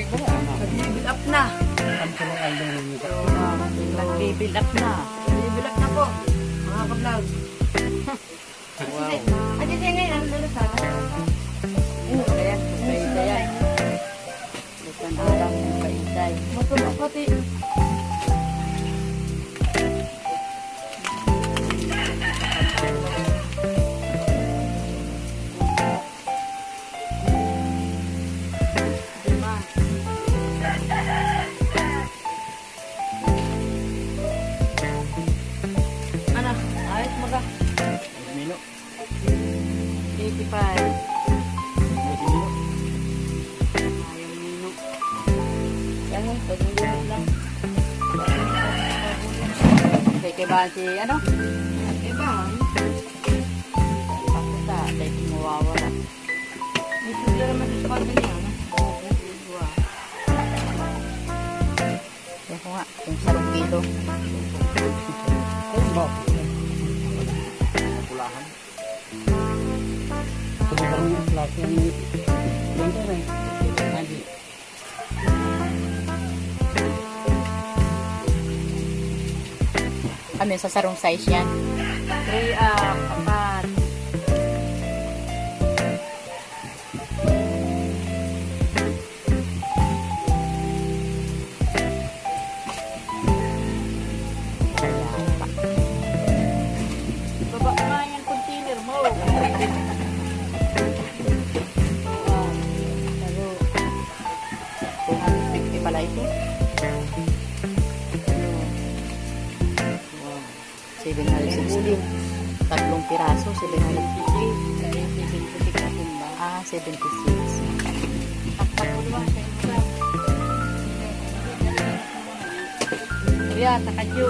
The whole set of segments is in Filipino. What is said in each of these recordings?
Nag-build up na. Nag-build up na. Nag-build up na po. Mga ka-vlog. Wow. Ano siya ngayon? Ano sa ba si ano? Iba, Pakita. Dahil mawawala. may sugla naman sa kanya niya. Kaya ko nga, kung sarong kilo. Ayun ba? Sobrang yung sa sarong size yan? 3 up, pala ito. Wow. 760. Tatlong piraso, 750. Ah, 76. Kuya, takadyo.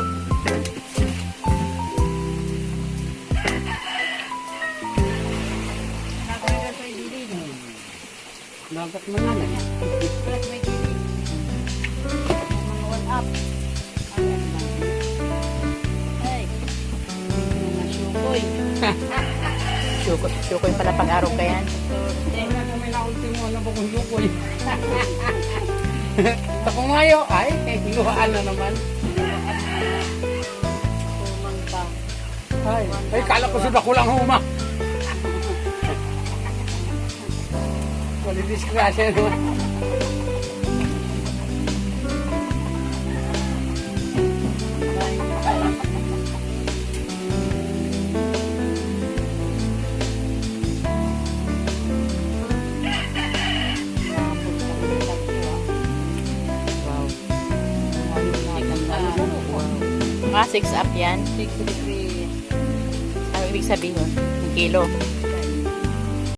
Dagat mo na eh. Plus may kilig. Up. Ayan na. Ay. Mga syukoy. Syukoy, syukoy pala pag-araw ka yan. Eh, na kami na ano ba kung yukoy. Sa kumayo, ay, eh, hinuhaan na naman. Ay, ay, kala ko sudah ko lang huma. Wali disgrasya naman. Mga 6 up yan. 6 degrees. Ang ibig sabihin, kilo.